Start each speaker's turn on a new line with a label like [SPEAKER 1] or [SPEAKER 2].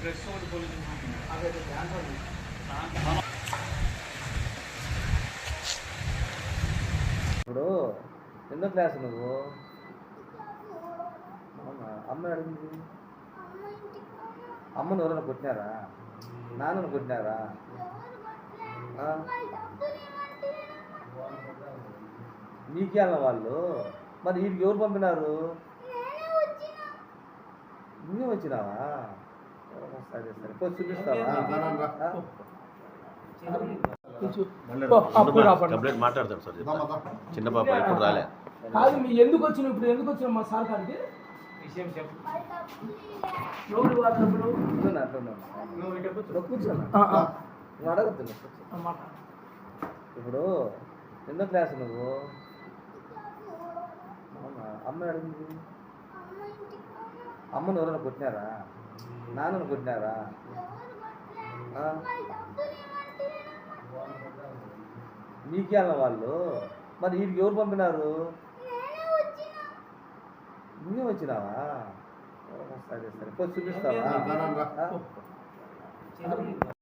[SPEAKER 1] Dress ఒకటి police
[SPEAKER 2] ఇప్పుడు ఎన్నో క్లాస్ నువ్వు? అమ్మ అడిగింది. అమ్మను ఎవరైనా కొట్టినారా? నాన్నను కొట్టినారా? ఆ? నీకేళ్ళ వాళ్ళు? మరి వీడికి ఎవరు పంపినారు? నువ్వే వచ్చినావా? సరే సరే. పోయి చూపిస్తావా?
[SPEAKER 3] మాట్లాడతాడు సార్. చిన్న పాప ఇప్పుడు రాలే.
[SPEAKER 4] కాదు మీ ఎందుకు వచ్చిన ఇప్పుడు ఎందుకు వచ్చిన మా సార్ కాడికి
[SPEAKER 1] విషయం చెప్పు. నువ్వు ఇటు కూర్చో.
[SPEAKER 2] అడగద్దు. ఇప్పుడు ఎన్నో క్లాస్ నువ్వు? అమ్మ అడిగింది. అమ్మను ఎవరైనా కొట్టినారా? నాన్నను కొట్టినారా? నీకేళ్ళ వాళ్ళు? మరి వీడికి ఎవరు పంపినారు? నువ్వే వచ్చినావా? సరే సరే. చూపిస్తావా?